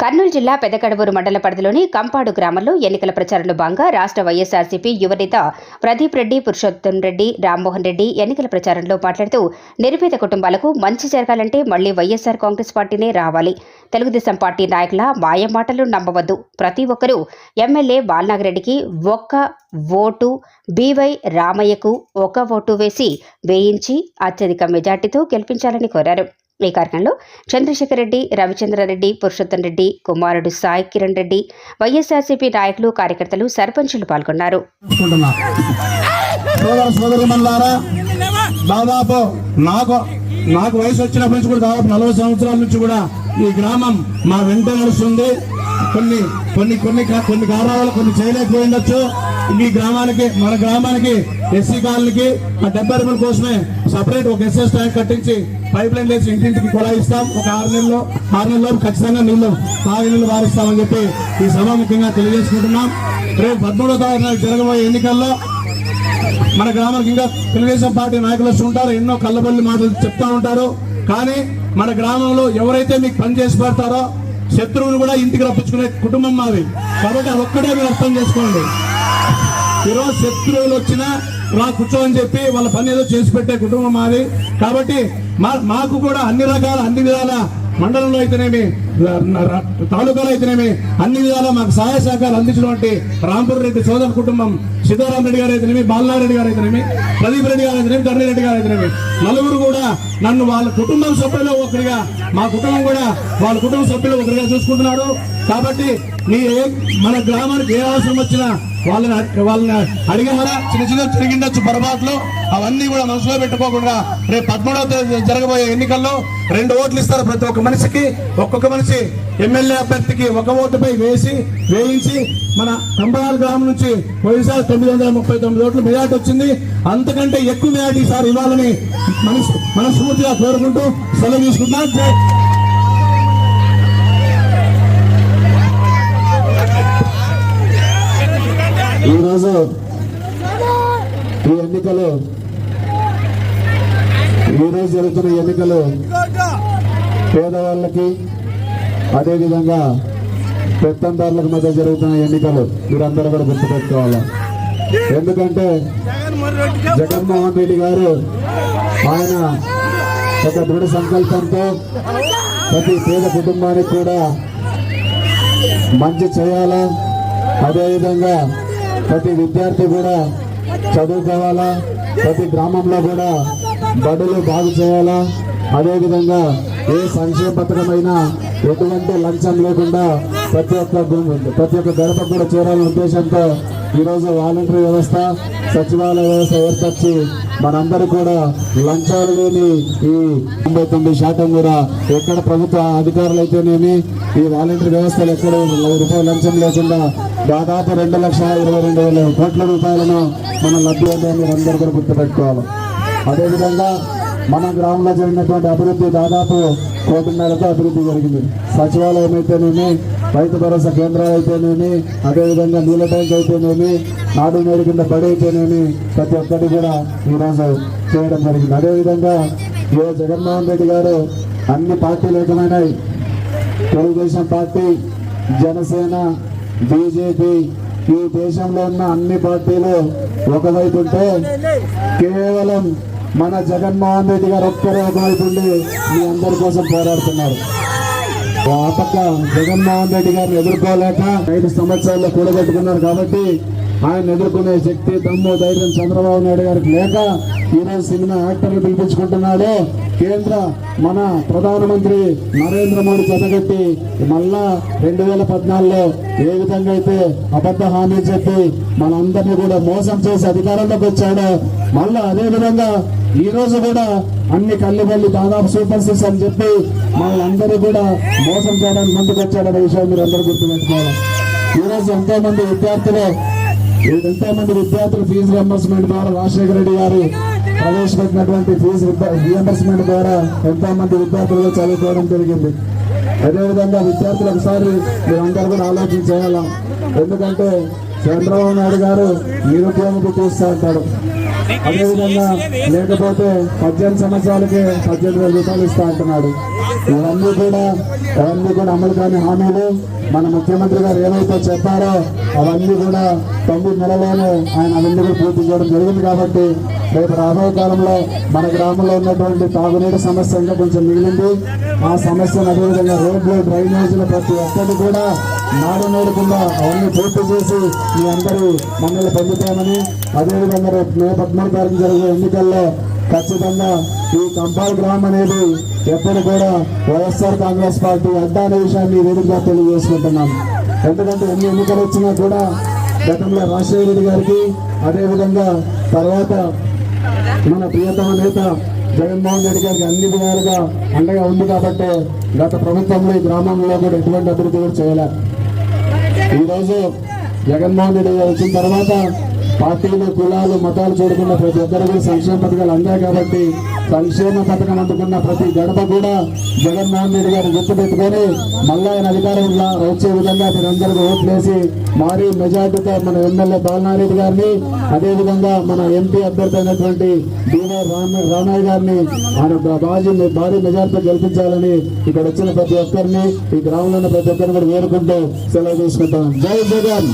కర్నూలు జిల్లా పెదకడవూరు మండల పరిధిలోని కంపాడు గ్రామంలో ఎన్నికల ప్రచారంలో భాగంగా రాష్ట్ర వైఎస్ఆర్సీపీ యువనేత ప్రదీప్ రెడ్డి పురుషోత్తం రెడ్డి రామ్మోహన్ రెడ్డి ఎన్నికల ప్రచారంలో మాట్లాడుతూ నిరుపేద కుటుంబాలకు మంచి జరగాలంటే మళ్ళీ వైఎస్ఆర్ కాంగ్రెస్ పార్టీనే రావాలి. తెలుగుదేశం పార్టీ నాయకుల మాయ మాటలు నమ్మవద్దు. ప్రతి ఒక్కరూ ఎమ్మెల్యే బాలనాగిరెడ్డికి ఒక్క ఓటు బీవై రామయ్యకు ఒక ఓటు వేసి వేయించి అత్యధిక మెజార్టీతో గెలిపించాలని కోరారు. ఈ కార్యక్రమంలో చంద్రశేఖర్ రెడ్డి రవిచంద్రారెడ్డి పురుషోత్తం రెడ్డి కుమారుడు సాయి కిరణ్ రెడ్డి వైఎస్ఆర్సీపీ నాయకులు కార్యకర్తలు సర్పంచులు పాల్గొన్నారు. దాదాపు నాకు నాకు వయసు వచ్చినప్పటి నుంచి కూడా దాదాపు నలభై సంవత్సరాల నుంచి కూడా ఈ గ్రామం మా వెంట నడుస్తుంది. కొన్ని కొన్ని కొన్ని కొన్ని కారణాలు కొన్ని చేయలేకపోయిండొచ్చు ఈ గ్రామానికి మన గ్రామానికి ఎస్సీ కాలనీకి ఆ డెబ్బై రూపాయల కోసమే సపరేట్ ఒక ఎస్ఎస్ ట్యాంక్ కట్టించి పైప్ లైన్ వేసి ఇంటింటికి కొలాయిస్తాం. ఒక ఆరు నెలల్లో ఆరు నెలల్లో ఖచ్చితంగా నీళ్ళు తాగి నీళ్ళు వారిస్తామని చెప్పి ఈ సభాముఖంగా తెలియజేసుకుంటున్నాం. రేపు పదమూడో తారీఖు జరగబోయే ఎన్నికల్లో మన గ్రామానికి ఇంకా తెలుగుదేశం పార్టీ నాయకులు వస్తూ ఉంటారు. ఎన్నో కళ్ళబల్లి మాటలు చెప్తా ఉంటారు. కానీ మన గ్రామంలో ఎవరైతే మీకు పని చేసి పెడతారో శత్రువును కూడా ఇంటికి రప్పించుకునే కుటుంబం మాది. కాబట్టి అది ఒక్కటే మీరు అర్థం చేసుకోండి. ఈరోజు శత్రువులు వచ్చినా రా కూర్చోని చెప్పి వాళ్ళ పని ఏదో చేసి పెట్టే కుటుంబం మాది. కాబట్టి మా మాకు కూడా అన్ని రకాల అన్ని విధాల మండలంలో అయితేనేమి తాలూకాలో అయితేనేమి అన్ని విధాలా మాకు సహాయ సహకారాలు అందించినటువంటి రాంపూర్ రెడ్డి సోదర కుటుంబం సీతారాం రెడ్డి గారు అయితేనేమి బాలనారెడ్డి గారు అయితేనేమి ప్రదీప్ రెడ్డి గారు అయితేనేమి ధరణి రెడ్డి గారు అయితేనేమి నలుగురు కూడా నన్ను వాళ్ళ కుటుంబం సభ్యులు ఒకరిగా మా కుటుంబం కూడా వాళ్ళ కుటుంబ సభ్యులు ఒకరిగా చూసుకుంటున్నారు కాబట్టి నీ మన గ్రామానికి ఏ అవసరం వచ్చినా వాళ్ళని వాళ్ళని అడిగారా చిన్న చిన్న జరిగిండొచ్చు పొరపాట్లు. అవన్నీ కూడా మనసులో పెట్టుకోకుండా రేపు పదమూడవ తేదీ జరగబోయే ఎన్నికల్లో రెండు ఓట్లు ఇస్తారు ప్రతి ఒక్క మనిషికి. ఒక్కొక్క మనిషి ఎమ్మెల్యే అభ్యర్థికి ఒక ఓటుపై వేసి వేయించి మన కంబరాల గ్రామం నుంచి పోయినసారి తొమ్మిది వందల ముప్పై తొమ్మిది ఓట్లు మెజార్టీ వచ్చింది. అంతకంటే ఎక్కువ మెజార్టీ ఈసారి ఇవ్వాలని మనసు మనస్ఫూర్తిగా కోరుకుంటూ సెలవు తీసుకుంటున్నాను ఈరోజు ఈ ఎన్నికలు ఈరోజు జరుగుతున్న ఎన్నికలు పేదవాళ్ళకి అదేవిధంగా పెత్తందారులకు మధ్య జరుగుతున్న ఎన్నికలు మీరందరూ కూడా గుర్తుపెట్టుకోవాలి. ఎందుకంటే జగన్మోహన్ రెడ్డి గారు ఆయన ఒక దృఢ సంకల్పంతో ప్రతి పేద కుటుంబానికి కూడా మంచి చేయాలా? అదేవిధంగా ప్రతి విద్యార్థి కూడా చదువుకోవాలా? ప్రతి గ్రామంలో కూడా బడులు బాగు చేయాలా? అదేవిధంగా ఏ సంక్షేమ పథకమైనా ఎటువంటి లంచం లేకుండా ప్రతి ఒక్క ప్రతి ఒక్క గడప కూడా చేరాలనే ఉద్దేశంతో ఈరోజు వాలంటరీ వ్యవస్థ సచివాలయ వ్యవస్థ ఏర్పరిచి మనందరూ కూడా లంచాలు లేని ఈ తొంభై తొమ్మిది శాతం కూడా ఎక్కడ ప్రభుత్వ అధికారులు అయితేనేమి ఈ వాలంటరీ వ్యవస్థలు ఎక్కడ రూపాయలు లంచం లేకుండా దాదాపు రెండు లక్షల ఇరవై రెండు వేల కోట్ల రూపాయలను మనం లబ్ధి పొందాలని మీరు అందరూ కూడా గుర్తుపెట్టుకోవాలి. అదేవిధంగా మన గ్రామంలో జరిగినటువంటి అభివృద్ధి దాదాపు కోటి మేరకు అభివృద్ధి జరిగింది. సచివాలయం అయితేనేమి రైతు భరోసా కేంద్రాలు అయితేనేమి అదేవిధంగా నీళ్ళ ట్యాంక్ అయితేనేమి నాడు నేడు కింద బడి అయితేనేమి ప్రతి ఒక్కటి కూడా ఈరోజు చేయడం జరిగింది. అదేవిధంగా ఏ జగన్మోహన్ రెడ్డి గారు అన్ని పార్టీలు ఏకమైనాయి తెలుగుదేశం పార్టీ జనసేన బీజేపీ ఈ దేశంలో ఉన్న అన్ని పార్టీలు ఒకవైపు ఉంటే కేవలం మన జగన్మోహన్ రెడ్డి గారు ఒక్కరే ఒకవైపు ఉండి మీ అందరి కోసం పోరాడుతున్నారు. పక్క జగన్మోహన్ రెడ్డి గారిని ఎదుర్కోలేక ఐదు సంవత్సరాల్లో కూడగట్టుకున్నారు కాబట్టి ఆయన ఎదుర్కొనే శక్తి దమ్ము ధైర్యం చంద్రబాబు నాయుడు గారికి లేక ఈరోజు సినిమా యాక్టర్లు పిలిపించుకుంటున్నాడు. కేంద్ర మన ప్రధానమంత్రి నరేంద్ర మోడీ చెతగట్టి మళ్ళా రెండు వేల పద్నాలుగులో ఏ విధంగా అయితే అబద్ధ హామీ చెప్పి మనందరినీ కూడా మోసం చేసి అధికారంలోకి వచ్చాడో మళ్ళా అదే విధంగా ఈ రోజు కూడా అన్ని కల్లిబల్లి దాదాపు సూపర్ సిక్స్ అని చెప్పి మనందరూ కూడా మోసం చేయడానికి ముందుకు వచ్చాడనే విషయం మీరు అందరూ గుర్తుపెట్టుకోవాలి. ఈ రోజు ఎంతో మంది విద్యార్థులు ఎంతో మంది విద్యార్థులు ఫీజు రియంబర్స్మెంట్ ద్వారా రాజశేఖర రెడ్డి గారు ప్రవేశపెట్టినటువంటి ఫీజు రియంబర్స్మెంట్ ద్వారా ఎంతో మంది విద్యార్థులు చదువుకోవడం జరిగింది. అదేవిధంగా విద్యార్థులు ఒకసారి మీరందరూ కూడా ఆలోచన చేయాలా? ఎందుకంటే చంద్రబాబు నాయుడు గారు నిరుద్యోగం చూస్తూ ఉంటాడు. అదేవిధంగా లేకపోతే పద్దెనిమిది సంవత్సరాలకే పద్దెనిమిది వేల రూపాయలు ఇస్తా అంటున్నాడు ఇవన్నీ కూడా అవన్నీ కూడా అమలు కాని హామీలు మన ముఖ్యమంత్రి గారు ఏమైతే చెప్పారో అవన్నీ కూడా తొమ్మిది నెలలోనే ఆయన అవన్నీ కూడా పూర్తి చేయడం జరిగింది కాబట్టి రేపు రాబోయే కాలంలో మన గ్రామంలో ఉన్నటువంటి తాగునీటి సమస్య ఇంకా కొంచెం మిగిలింది. ఆ సమస్యను అదేవిధంగా రోడ్లు డ్రైనేజీలు ప్రతి ఒక్కటి కూడా నాడు నేడుకుండా అవన్నీ పూర్తి చేసి మీ అందరూ మమ్మల్ని పొందుతామని అదేవిధంగా రేపు మే పద్నాలుగు తారీఖు జరిగే ఎన్నికల్లో ఖచ్చితంగా ఈ కంపాల్ గ్రామం అనేది ఎప్పుడు కూడా వైఎస్ఆర్ కాంగ్రెస్ పార్టీ అడ్డా అనే విషయాన్ని వేదికగా తెలియజేసుకుంటున్నాం. ఎందుకంటే ఎన్ని ఎన్నికలు వచ్చినా కూడా గతంలో రాజశేఖర రెడ్డి గారికి అదేవిధంగా తర్వాత మన ప్రియతమ నేత జగన్మోహన్ రెడ్డి గారికి అన్ని విధాలుగా అండగా ఉంది కాబట్టి గత ప్రభుత్వంలో ఈ గ్రామంలో కూడా ఎటువంటి అభివృద్ధి కూడా చేయలేదు ఈరోజు జగన్మోహన్ రెడ్డి గారు వచ్చిన తర్వాత పార్టీలు కులాలు మతాలు చూడకుండా ప్రతి ఒక్కరికి సంక్షేమ పథకాలు అందాయి కాబట్టి సంక్షేమ పథకం అందుకున్న ప్రతి గడప కూడా జగన్మోహన్ రెడ్డి గారు గుర్తుపెట్టుకొని మళ్ళా ఆయన అధికారంలో వచ్చే విధంగా మీరందరూ ఓట్లేసి భారీ మెజార్టీతో మన ఎమ్మెల్యే బాలనారెడ్డి గారిని అదేవిధంగా మన ఎంపీ అభ్యర్థి అయినటువంటి బీనా రామయ్య గారిని ఆయన బాజీ భారీ మెజార్టీతో గెలిపించాలని ఇక్కడ వచ్చిన ప్రతి ఒక్కరిని ఈ గ్రామంలో ఉన్న ప్రతి ఒక్కరిని కూడా వేరుకుంటూ సెలవు తీసుకుంటాం. జై జగన్!